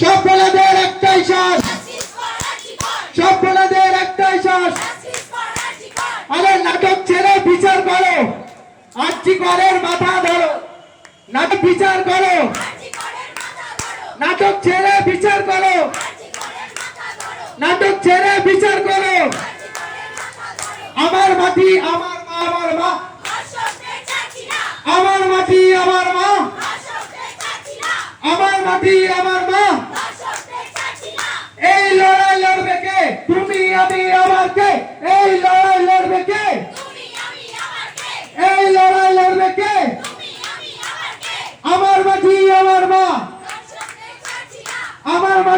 সফলদের একটাই শ্বাস সফলদের একটাই শ্বাস আরে নাটক ছেড়ে বিচার করো। আর্জি করের মাথা ধরো। নাটক বিচার করো। নাটক ছেড়ে বিচার করো। নাটক ছেড়ে বিচার করো। আমার মাটি আমার মা আমার মা। আমার মাটি আমার মা। আমার মাটি আমার মা।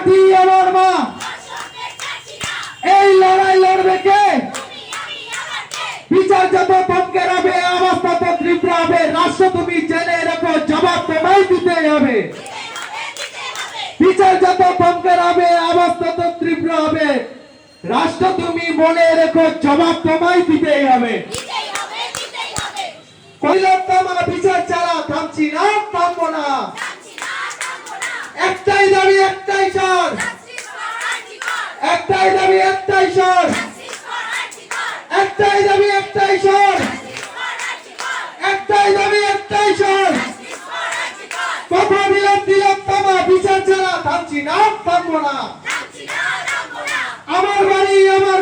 আমার মাটি আমার মা। এই লড়াই লড়বে কে? বিচার যত পক্ষের হবে অবস্থা তো তীব্র হবে। রাষ্ট্র তুমি জেনে রাখো জবাব তোমায় দিতে হবে। বিচার যত পক্ষের হবে অবস্থা তো তীব্র হবে। রাষ্ট্র তুমি মনে রেখো জবাব তোমায় দিতেই হবে। কইলাম তোমার বিচার চালা থামছি না একটাই দাবি একটাই স্বর একটাই দাবি একটাই স্বর একটাই একটাই দাবি একটাই স্বর কথা দিলাম দিলাম তামা বিচার ছাড়া থামছি না, থামবো না। আমার বাড়ি, আমার